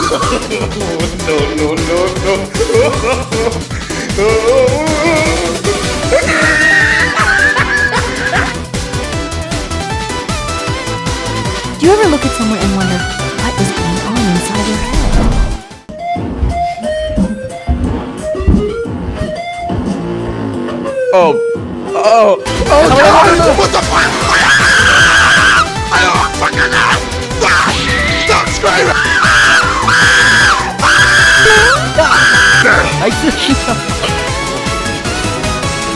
Do you ever look at someone and wonder what is going on inside their head? Oh. Oh. Oh, 어. 어. What the fuck? Ayo, ah, bakalan! Stop screaming! 나이스.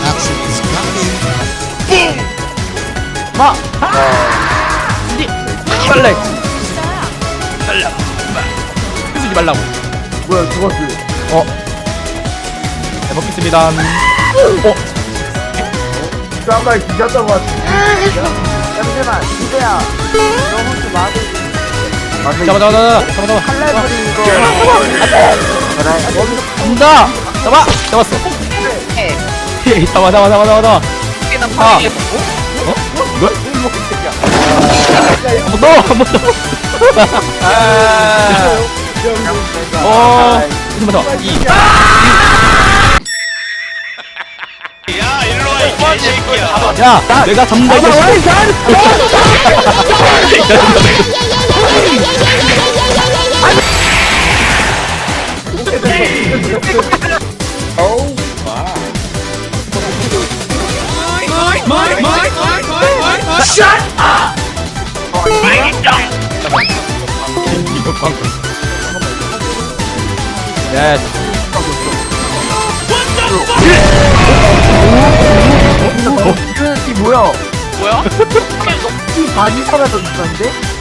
Action is coming. 마. 이제 빨래. 빨라. 쓰지 말라고. 뭐야 죽었어 어. 잘 먹겠습니다. 어. 쌈발 뒤졌던 것 같아 잠시만 진짜야 너 마들 맞아 잡아 잡아 잡아 잡아 잡아. 칼날부리 이거 간다. 잡아. 잡았어. 헤이, 잡아 잡아 잡아 잡아 잡아. 아. 어? 이걸? 한번 더, 한번 더. 어, 한번 더. 이. 야, 내가 잡는다 이 거. 이거 광고. 야, 이 뭐야 뭐야? 이 반이 사라졌는데?